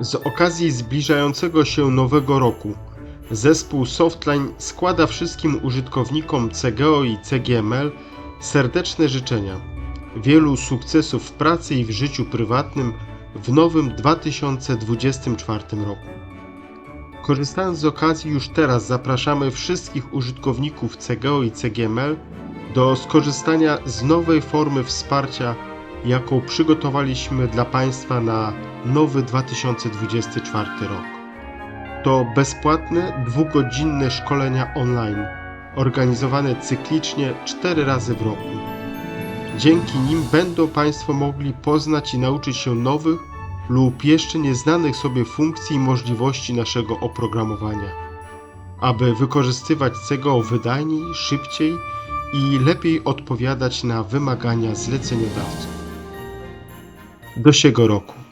Z okazji zbliżającego się nowego roku zespół Softline składa wszystkim użytkownikom CGO i CGML serdeczne życzenia. Wielu sukcesów w pracy i w życiu prywatnym w nowym 2024 roku. Korzystając z okazji już teraz zapraszamy wszystkich użytkowników CGO i CGML do skorzystania z nowej formy wsparcia, jaką przygotowaliśmy dla Państwa na nowy 2024 rok. To bezpłatne, dwugodzinne szkolenia online, organizowane cyklicznie 4 razy w roku. Dzięki nim będą Państwo mogli poznać i nauczyć się nowych lub jeszcze nieznanych sobie funkcji i możliwości naszego oprogramowania, aby wykorzystywać CGO wydajniej, szybciej i lepiej odpowiadać na wymagania zleceniodawców. Do siego roku.